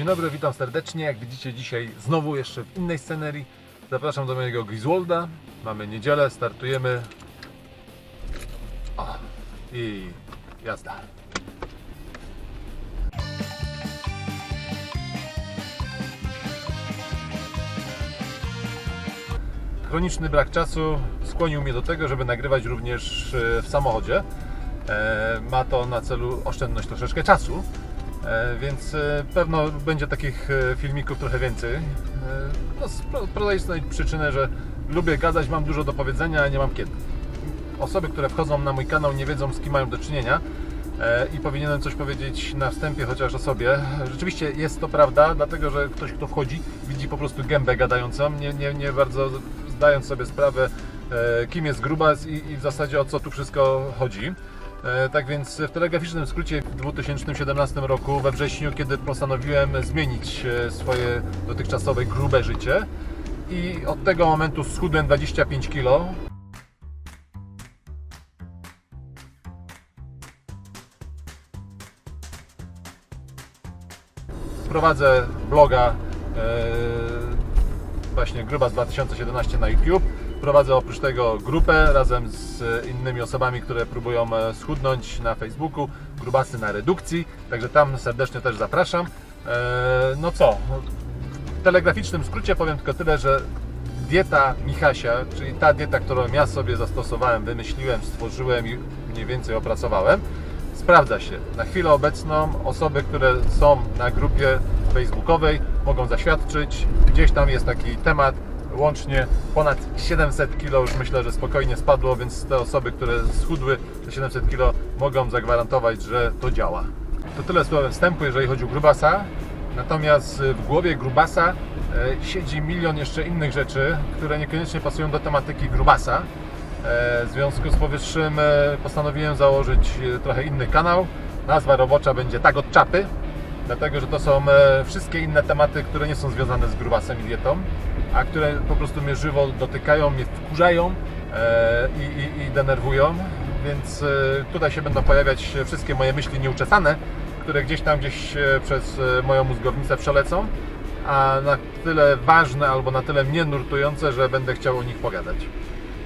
Dzień dobry, witam serdecznie. Jak widzicie dzisiaj znowu jeszcze w innej scenerii. Zapraszam do mojego Griswolda. Mamy niedzielę, startujemy. O, I jazda. Chroniczny brak czasu skłonił mnie do tego, żeby nagrywać również e, w samochodzie. E, Ma to na celu oszczędność troszeczkę czasu, więc e, pewno będzie takich e, filmików trochę więcej. E, No, z pro- prozaicznej przyczyny, że lubię gadać, mam dużo do powiedzenia, a nie mam kiedy. Osoby, które wchodzą na mój kanał nie wiedzą z kim mają do czynienia e, i powinienem coś powiedzieć na wstępie chociaż o sobie. Rzeczywiście jest to prawda, dlatego że ktoś kto wchodzi widzi po prostu gębę gadającą, nie, nie, nie bardzo zdając sobie sprawę e, kim jest Grubas i, i w zasadzie o co tu wszystko chodzi. E, Tak więc w telegraficznym skrócie w 2017 roku we wrześniu, kiedy postanowiłem zmienić e, swoje dotychczasowe grube życie i od tego momentu schudłem 25 kg, prowadzę bloga e, właśnie Grubas 2017 na YouTube. Prowadzę oprócz tego grupę razem z innymi osobami, które próbują e, schudnąć na Facebooku. Grubasy na redukcji, także tam serdecznie też zapraszam. E, no co, w telegraficznym skrócie powiem tylko tyle, że dieta Michasia, czyli ta dieta, którą ja sobie zastosowałem, wymyśliłem, stworzyłem i mniej więcej opracowałem, sprawdza się. Na chwilę obecną osoby, które są na grupie facebookowej mogą zaświadczyć. Gdzieś tam jest taki temat, łącznie ponad 700 kg już myślę, że spokojnie spadło, więc te osoby, które schudły te 700 kg mogą zagwarantować, że to działa. To tyle słowem wstępu, jeżeli chodzi o grubasa. Natomiast w głowie grubasa e, siedzi milion jeszcze innych rzeczy, które niekoniecznie pasują do tematyki grubasa. E, W związku z powyższym e, postanowiłem założyć trochę inny kanał. Nazwa robocza będzie tak od czapy, dlatego że to są e, wszystkie inne tematy, które nie są związane z grubasem i dietą, a które po prostu mnie żywo dotykają, mnie wkurzają e, i, i, i denerwują. Więc e, tutaj się będą pojawiać wszystkie moje myśli nieuczesane, które gdzieś tam gdzieś przez moją mózgownicę przelecą, a na tyle ważne albo na tyle mnie nurtujące, że będę chciał o nich pogadać.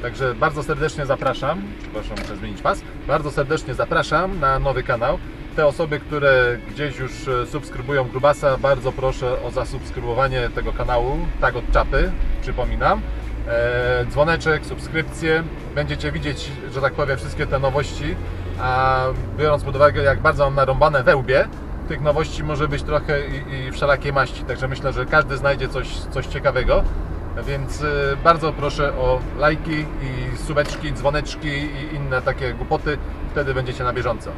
Także bardzo serdecznie zapraszam, przepraszam, muszę zmienić pas, bardzo serdecznie zapraszam na nowy kanał. Te osoby, które gdzieś już e, subskrybują Grubasa, bardzo proszę o zasubskrybowanie tego kanału, tak od czapy, przypominam. E, dzwoneczek, subskrypcję, będziecie widzieć, że tak powiem, wszystkie te nowości, a biorąc pod uwagę, jak bardzo mam narąbane we łbie, tych nowości może być trochę i, i wszelakiej maści, także myślę, że każdy znajdzie coś, coś ciekawego. Więc y, bardzo proszę o lajki i subeczki, dzwoneczki i inne takie głupoty. Wtedy będziecie na bieżąco.